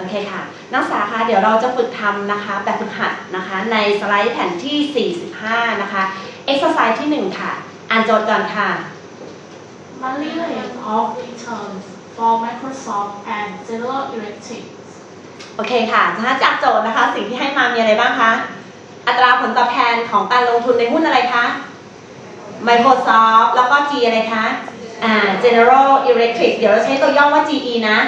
โอเคค่ะ นักศึกษาคะเดี๋ยวเราจะฝึกทำนะคะ แบบฝึกหัดนะคะ ในสไลด์แผ่นที่ 45 นะคะ exercise ที่ 1 ค่ะ อ่านโจทย์ก่อนค่ะ Monthly rate of returns for Microsoft and General Electric โอเคค่ะถ้าจากโจทย์นะคะ สิ่งที่ให้มามีอะไรบ้างคะ อัตราผลตอบแทนของการลงทุนในหุ้นอะไรคะ Microsoft แล้วก็ G อะไรคะ อ่า General Electric เดี๋ยวเราใช้ตัวย่อว่า GE นะ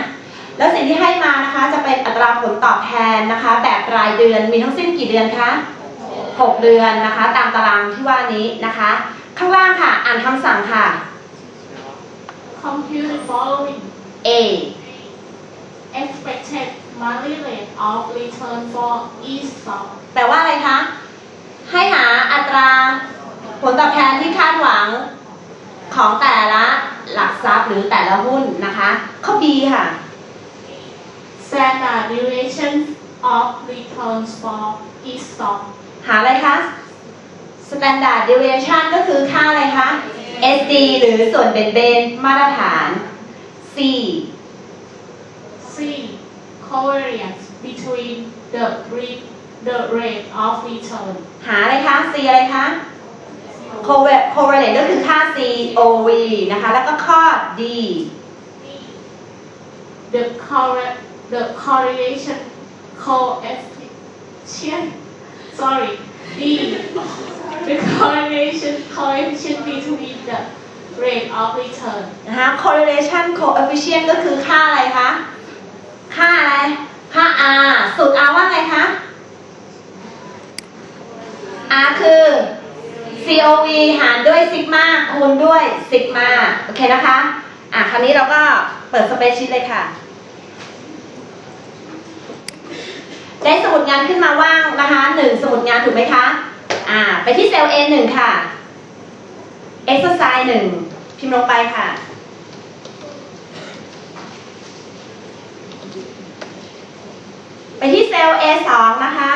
แล้วสิ่งที่ให้มานะคะจะเป็นอัตราผลตอบแทนนะคะ แบบรายเดือนมีทั้งสิ้นกี่เดือนคะ 6 เดือนนะคะ ตามตารางที่ว่านี้นะคะ ข้างล่างค่ะ อ่านคำสั่งค่ะ Compute the following A expected monthly rate of return for each stock แปลว่าอะไรคะ ให้หาอัตราผลตอบแทนที่คาดหวังของแต่ละหลักทรัพย์หรือแต่ละหุ้นนะคะ ข้อ B ค่ะ standard deviation of returns for each stock หาอะไรคะ standard deviation ก็คือค่าอะไรคะ SD หรือส่วนเบนเบนมาตรฐาน C C covariance between the rate the rate of return หาอะไรคะ C อะไรคะ Correlate correlate ก็คือค่า COV นะคะ แล้วก็ข้อ D the corre- the correlation coefficient sorry D the correlation coefficient between the rate of return นะคะ correlation coefficient ก็คือค่าอะไรคะ ค่าอะไร ค่า R สูตร R ว่าไงคะ R คือ COV หารด้วยซิกมาคูณด้วยซิกมาโอเคนะคะ อะ คราวนี้เราก็เปิดสเปซชีตเลยค่ะ ได้สมุดงานขึ้นมาว่างนะคะหนึ่งสมุดงานถูกไหมคะอ่าไปที่เซลล์ A1 ค่ะ exercise หนึ่งพิมพ์ลงไปค่ะ ไปที่เซลล์ A2 นะคะ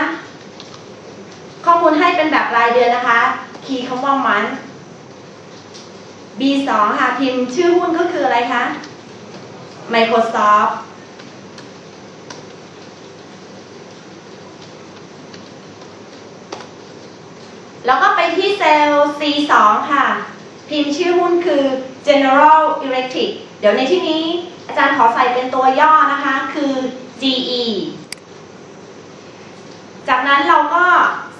ข้อมูลให้เป็นแบบรายเดือนนะคะ คีย์คำว่ามัน B2 ค่ะ พิมพ์ชื่อหุ้นก็คืออะไรคะ Microsoft แล้วก็ไปที่เซลล์ C2 ค่ะ พิมพ์ชื่อหุ้นคือ General Electric เดี๋ยวในที่นี้อาจารย์ขอใส่เป็นตัวย่อนะคะ คือ GE จากนั้นเราก็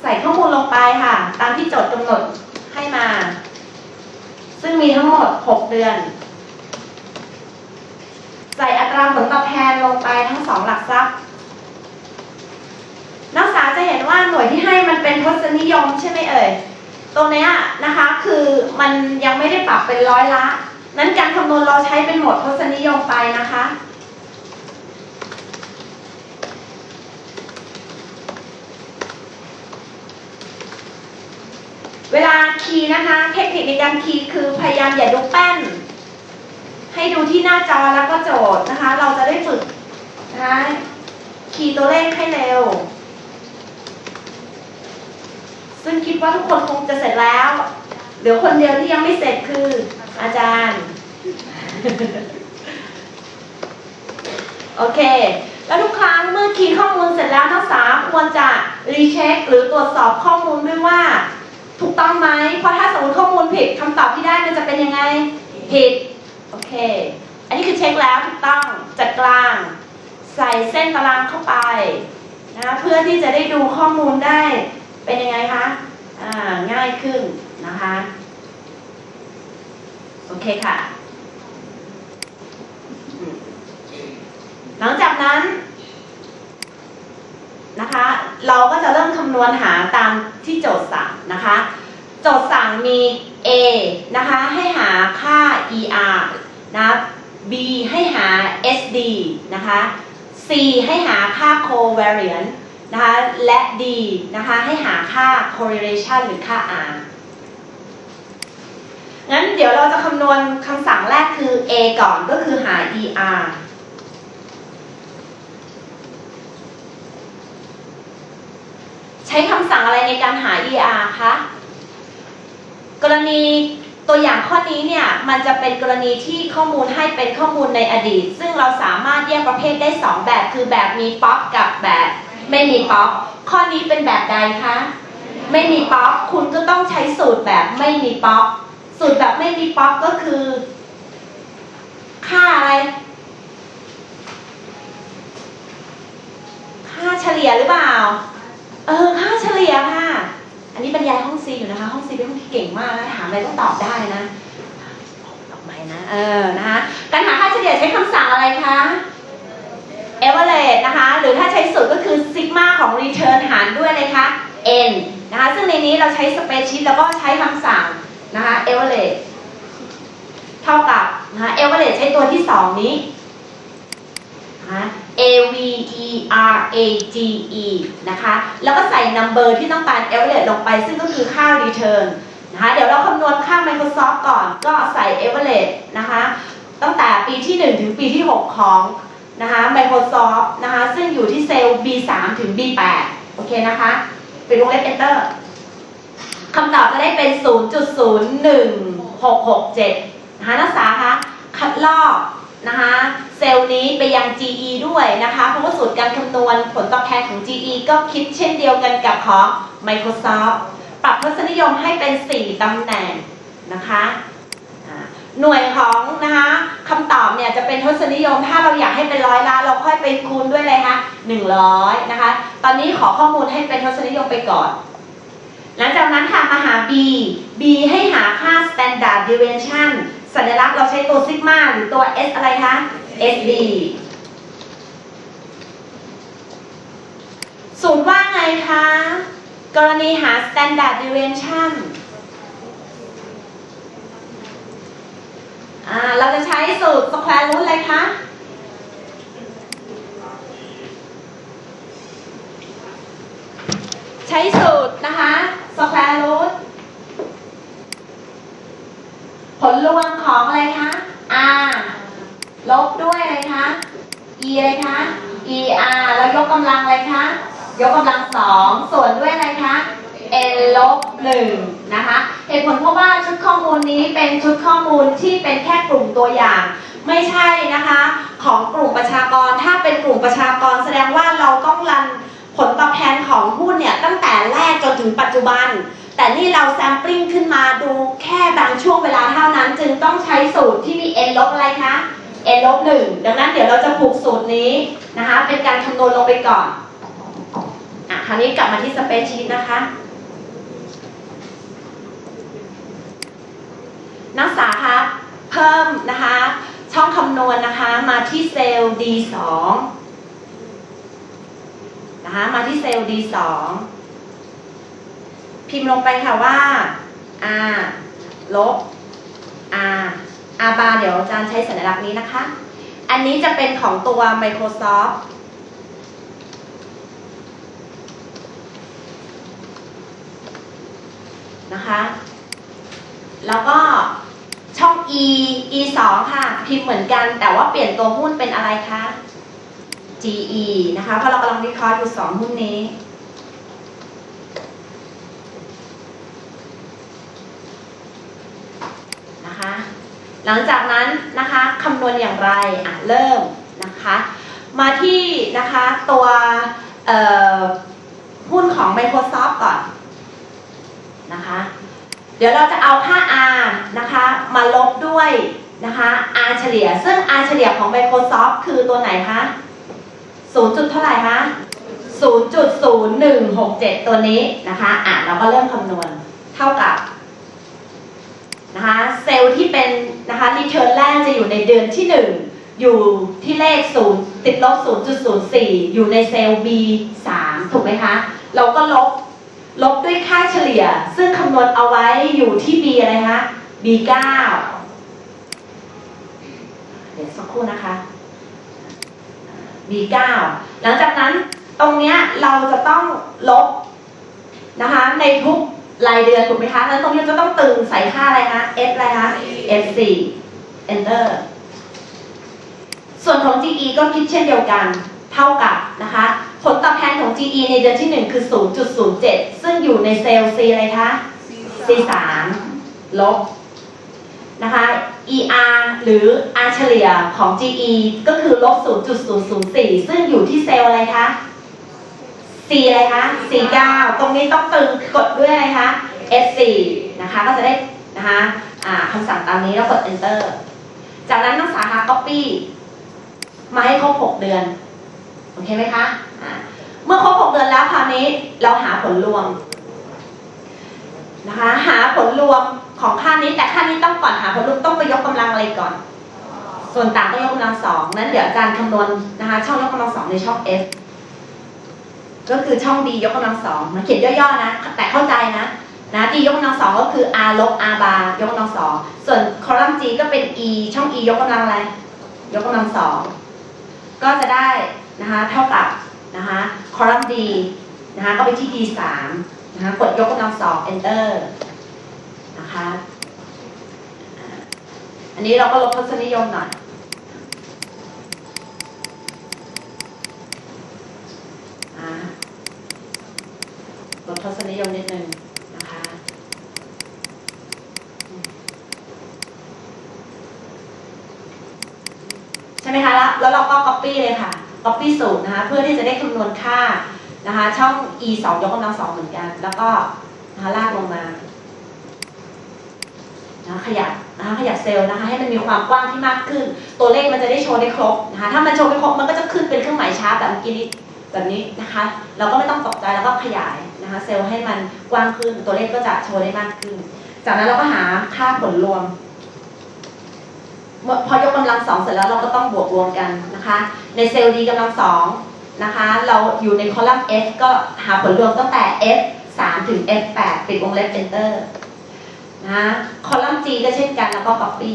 ใส่ข้อมูลลงไปค่ะ ตามที่โจทย์กำหนดให้มา ซึ่งมีทั้งหมด 6 เดือน ใส่อัตราผลตอบแทนลงไปทั้งสองหลักทรัพย์ นักศึกษาจะเห็นว่าหน่วยที่ให้มันเป็นทศนิยมใช่ไหมเอ่ยตรงนี้นะคะคือมันยังไม่ได้ปรับเป็นร้อยละ นั้นการคำนวณเราใช้เป็นโหมดทศนิยมไปนะคะ เวลาคีย์นะคะ เทคนิคในการคีย์คือพยายามอย่าดูแป้น ให้ดูที่หน้าจอแล้วก็โจทย์นะคะ เราจะได้ฝึกนะคะคีย์ตัวเลขให้เร็ว ซึ่งคิดว่าทุกคนคงจะเสร็จแล้ว เหลือคนเดียวที่ยังไม่เสร็จคือ อาจารย์ โอเค แล้วทุกครั้งเมื่อคีย์ข้อมูลเสร็จแล้วนักศึกษาควรจะรีเช็คหรือตรวจสอบข้อมูลด้วยว่า ถูกต้องไหม เพราะถ้าสมมติข้อมูลผิดคำตอบที่ได้มันจะเป็นยังไง ผิด โอเค อันนี้คือเช็คแล้วถูกต้องจัดกลาง ใส่เส้นตารางเข้าไปนะเพื่อที่จะได้ดูข้อมูลได้ เป็นยังไงคะอ่าง่ายขึ้นนะคะ โอเคค่ะ หลังจากนั้นนะคะ เราก็จะเริ่มคำนวณหาตามที่โจทย์สั่งนะคะ โจทย์สั่งมี A นะคะ ให้หาค่า ER นะ B ให้หา SD นะคะ C ให้หาค่า covariance นะคะและ D นะคะให้หาค่า correlation หรือค่า R งั้นเดี๋ยวเราจะคำนวณคำสั่งแรกคือ A ก่อนก็คือหา ER ใช้คำสั่งอะไรในการหา ER คะ กรณีตัวอย่างข้อนี้เนี่ยมันจะเป็นกรณีที่ข้อมูลให้เป็นข้อมูลในอดีต ซึ่งเราสามารถแยกประเภทได้ 2 แบบคือแบบมีป๊อปกับแบบ ไม่มีป๊อปข้อนี้เป็นแบบใดคะ ไม่มีป๊อปคุณก็ต้องใช้สูตรแบบไม่มีป๊อปสูตรแบบไม่มีป๊อปก็คือ ค่าอะไร ค่าเฉลี่ยหรือเปล่า เออ ค่าเฉลี่ยค่ะ อันนี้บรรยายห้องซีอยู่นะคะ ห้องซีเป็นห้องที่เก่งมากนะถามอะไรต้องตอบได้นะตอบไม่นะ เออ นะคะ การหาค่าเฉลี่ยใช้คำสั่งอะไรคะ average นะคะ ห สูตรก็คือ sigma ของ return หารด้วยเลยคะ n นะคะซึ่งในนี้เราใช้ spreadsheet แล้วก็ใช้คำสั่งนะคะ average เท่ากับนะคะ average ใช้ตัวที่สองนี้นะคะ A V E R A G E นะคะแล้วก็ใส่ number ที่ต้องการ average ลงไป ซึ่งก็คือค่า return นะคะเดี๋ยวเราคำนวณค่า Microsoft ก่อนก็ใส่ average นะคะตั้งแต่ปีที่ 1 ถึงปีที่ 6 ของ นะคะ Microsoft นะคะ ซึ่งอยู่ที่เซลล์ B3 ถึง B8 โอเคนะคะไปวงเล็บ enter คำตอบจะได้เป็น 0.01667 นะคะนักศึกษาคะคัดลอกนะคะเซลล์นี้ไปยัง GE ด้วยนะคะ เพราะว่าสูตรการคำนวณผลตอบแทนของ GE ก็คิดเช่นเดียวกันกับของ Microsoft ปรับทศนิยมให้เป็น 4ตำแหน่งนะคะ หน่วยของนะคะคำตอบเนี่ยจะเป็นทศนิยม ถ้าเราอยากให้เป็นร้อยล้านเราค่อยไปคูณด้วยเลยคะ100นะคะ ตอนนี้ขอข้อมูลให้เป็นทศนิยมไปก่อน หลังจากนั้นค่ะมาหา b b ให้หาค่า standard deviation สัญลักษณ์เราใช้ตัวซิกมาหรือตัว s อะไรคะ sd สูตรว่าไงคะ กรณีหา standard deviation อ่า เราจะใช้สูตร square root อะไรคะใช้สูตรนะคะ square root ผลรวมของอะไรคะ r ลบด้วยอะไรคะ e อะไรคะ e r แล้วยกกำลังอะไรคะ ยกกำลังสองส่วนด้วยอะไรคะ n ลบหนึ่งนะคะ เหตุผลเพราะว่าชุดข้อมูลนี้เป็นชุดข้อมูลที่เป็นแค่กลุ่มตัวอย่าง ไม่ใช่นะคะ ของกลุ่มประชากรถ้าเป็นกลุ่มประชากรแสดงว่าเราต้องรันผลตอบแทนของหุ้นเนี่ยตั้งแต่แรกจนถึงปัจจุบัน แต่นี่เราแซมปลิ้งขึ้นมาดูแค่บางช่วงเวลาเท่านั้น จึงต้องใช้สูตรที่มี n ลบอะไรคะ n ลบหนึ่งดังนั้นเดี๋ยวเราจะผูกสูตรนี้นะคะ เป็นการคำนวณลงไปก่อนอะคราวนี้กลับมาที่สเปซชีตนะคะ นักศึกษาคะเพิ่มนะคะ ช่องคำนวณนะคะ มาที่เซลล์ D2 นะคะมาที่เซลล์ D2 พิมพ์ลงไปค่ะว่า R ลบ R R bar เดี๋ยวอาจารย์ใช้สัญลักษณ์นี้นะคะ อันนี้จะเป็นของตัว Microsoft นะคะ แล้วก็ช่อง e e 2ค่ะ พิมพ์เหมือนกัน แต่ว่าเปลี่ยนตัวหุ้นเป็นอะไรคะ GE นะคะ เพราะเรากำลังวิเคราะห์อยู่สองหุ้นนี้นะคะหลังจากนั้นนะคะคำนวณอย่างไรอะเริ่มนะคะ มาที่นะคะตัวหุ้นของ Microsoft ก่อนนะคะ เดี๋ยวเราจะเอาค่า R นะคะมาลบด้วยนะคะ R เฉลี่ย ซึ่ง R เฉลี่ยของ Microsoft คือตัวไหนคะ0จุดเท่าไหร่คะ0.0167 ตัวนี้นะคะ อะเราก็เริ่มคำนวณเท่ากับนะคะเซลล์ที่เป็นนะคะรีเทิร์นแรกจะอยู่ในเดือนที่ 1 อยู่ที่เลข 0 ติดลบ 0.04 อยู่ในเซลล์ B3 ถูกไหมคะ เราก็ลบ ลบด้วยค่าเฉลี่ย ซึ่งคำนวณเอาไว้อยู่ที่ B อะไรคะ B9 เดี๋ยวสักครู่นะคะ B9 หลังจากนั้นตรงเนี้ยเราจะต้องลบนะคะในทุกรายเดือนถูกไหมคะแล้วตรงนี้จะต้องตึงใส่ค่าอะไรคะ S อะไรคะ S4 Enter ส่วนของ GE ก็คิดเช่นเดียวกัน เท่ากับนะคะ ผลตอบแทนของ GE ในเดือนที่ 1 คือ 0.07 ซึ่งอยู่ในเซลล์ C อะไรคะ C3 ลบนะคะ ER หรือ R เฉลี่ยของ GE ก็คือลบ 0.004 ซึ่งอยู่ที่เซลล์อะไรคะ C อะไรคะ C9 ตรงนี้ต้องตึงกดด้วยอะไรคะ S4 นะคะ ก็จะได้นะคะอ่าคำสั่งตามนี้แล้วกด Enter จากนั้นนักศึกษาคะ Copy มาให้ครบ 6 เดือน โอเคไหมคะอ่า เมื่อครบ6เดือนแล้วคราวนี้เราหาผลรวมนะคะ หาผลรวมของค่านี้แต่ค่านี้ต้องก่อนหาผลรวมต้องไปยกกำลังอะไรก่อน ส่วนต่างต้องยกกำลังสองนั้นเดี๋ยวอาจารย์คำนวณนะคะ ช่องยกกำลังสองในช่อง F ก็คือช่อง D ยกกำลังสองมันเขียนย่อๆนะ แต่เข้าใจนะนะ D ยกกำลังสองก็คือ R ลบ R bar ยกกำลังสองส่วนคอลัมน์ G ก็เป็น E ช่อง E ยกกำลังอะไร ยกกำลังสองก็จะได้นะคะ เท่ากับ นะคะคอลัมน์ D นะคะก็ไปที่ D สามนะคะกดยกกำลังสอง Enter นะคะอันนี้เราก็ลบทศนิยมหน่อยอ่าลดทศนิยมนิดนึงนะคะใช่ไหมคะแล้วแล้วเราก็ copy เลยค่ะ copy สูตรนะคะเพื่อที่จะได้คำนวณค่านะคะช่อง e 2ยกกำลังสองเหมือนกัน แล้วก็นะคะลากลงมานะคะขยับนะคะขยับเซลล์นะคะให้มันมีความกว้างที่มากขึ้น ตัวเลขมันจะได้โชว์ได้ครบนะคะถ้ามันโชว์ไม่ครบมันก็จะขึ้นเป็นเครื่องหมายชาร์ปแบบเมื่อกี้นี้แบบนี้นะคะเราก็ไม่ต้องตกใจแล้วก็ขยายนะคะเซลล์ให้มันกว้างขึ้นตัวเลขก็จะโชว์ได้มากขึ้น จากนั้นเราก็หาค่าผลรวม พอยกกำลังสองเสร็จแล้วเราก็ต้องบวกรวมกันนะคะ ในเซลล์ D กำลังสองนะคะ เราอยู่ในคอลัมน์ F ก็หาผลรวมตั้งแต่ F 3ถึง F 8ปิดวงเล็บ Enter นะคอลัมน์ G ก็เช่นกันแล้วก็ Copy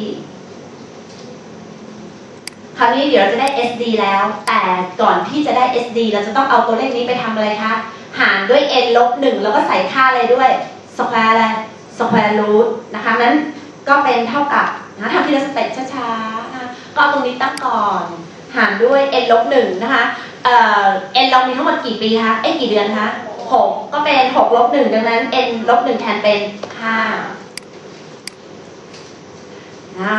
คราวนี้เดี๋ยวเราจะได้ SD แล้ว แต่ก่อนที่จะได้ SD เราจะต้องเอาตัวเลขนี้ไปทำอะไรคะ หารด้วย n ลบหนึ่งแล้วก็ใส่ค่าอะไรด้วย square อะไร square root นะคะนั้นก็เป็นเท่ากับ นะทำทีละสเต็ปช้าๆนะก็เอาตรงนี้ตั้งก่อนหารด้วย n ลบหนึ่งนะคะเอ่อ n เรามีทั้งหมดกี่ปีคะเอ้ยกี่เดือนคะหกก็เป็นหกลบหนึ่งดังนั้น n ลบหนึ่งแทนเป็นห้านะ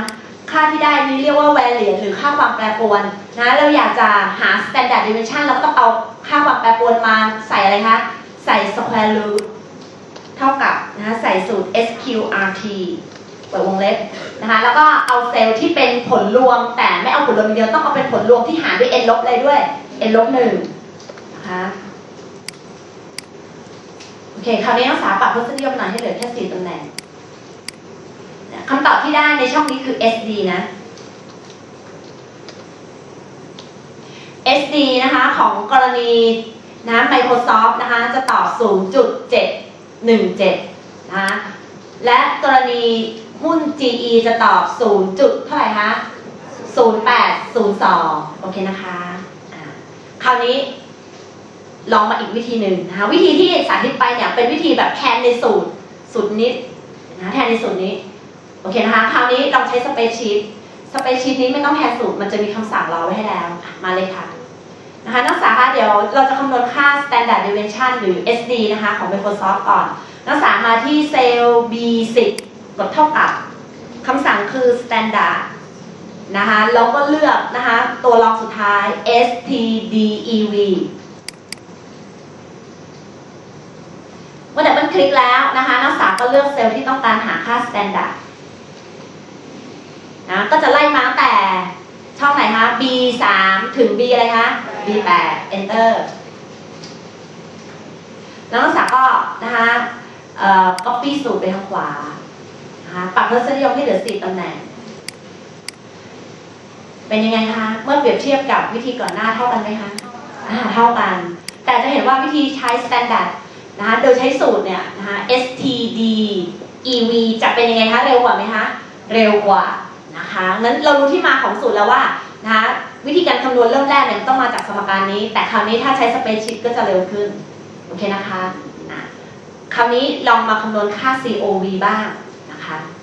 ค่าที่ได้นี้เรียกว่า variance หรือค่าความแปรปรวนนะเราอยากจะหา standard deviation เราก็ต้องเอาค่าความแปรปรวนมาใส่อะไรคะใส่ square root เท่ากับนะใส่สูตร sqrt เปิดวงเล็บนะคะ แล้วก็เอาเซลล์ที่เป็นผลรวม แต่ไม่เอาผลรวมเดียวต้องเอาเป็นผลรวมที่หารด้วย n ลบเลยด้วย n ลบหนึ่งนะคะโอเคคราวนี้นักศึกษาปรับทศนิยมหน่อยให้เหลือแค่สี่ตำแหน่งคำตอบที่ได้ในช่องนี้คือ SD นะ SD นะคะของกรณีนะ Microsoft นะคะจะตอบ 0.717 นะคะและกรณี หุ้น GE จะตอบ 0. จุดเท่าไหร่คะ0802 โอเคนะคะคราวนี้ลองมาอีกวิธีหนึ่งนะคะวิธีที่สาธิตไปเนี่ยเป็นวิธีแบบแทนในสูตรสูตรนี้นะแทนในสูตรนี้โอเคนะคะคราวนี้ลองใช้สเปซชีตสเปซชีตนี้ไม่ต้องแทนสูตรมันจะมีคำสั่งรอไว้ให้แล้วมาเลยค่ะนะคะนักศึกษาคะเดี๋ยวเราจะคำนวณค่า standard deviation หรือ SD นะคะของ Microsoft ก่อน นักศึกษามาที่เซลล์ B10 กดเท่ากับคำสั่งคือ standard นะคะแล้วก็เลือกนะคะตัวรองสุดท้าย stdev เมื่อดับเบิลคลิกแล้วนะคะนักศึกษาก็เลือกเซลล์ที่ต้องการหาค่า standard นะก็จะไล่มาตั้งแต่ช่องไหนคะ B 3 ถึง B อะไรคะ B 8 enter แล้วนักศึกษาก็นะคะเอ่อ copy สูตรไปทางขวา นะคะปรับทศนิยมให้เหลือ4ตำแหน่ง เป็นยังไงคะ เมื่อเปรียบเทียบกับวิธีก่อนหน้าเท่ากันไหมคะอ่าเท่ากัน แต่จะเห็นว่าวิธีใช้ standard นะคะโดยใช้สูตรเนี่ยนะคะ std ev จะเป็นยังไงคะ เร็วกว่าไหมคะ เร็วกว่านะคะงั้นเรารู้ที่มาของสูตรแล้วว่านะคะวิธีการคำนวณเริ่มแรกเนี่ยต้องมาจากสมการนี้ แต่คราวนี้ถ้าใช้สเปซชีตก็จะเร็วขึ้น โอเคนะคะอะคราวนี้ลองมาคำนวณค่า COV บ้าง นะคะ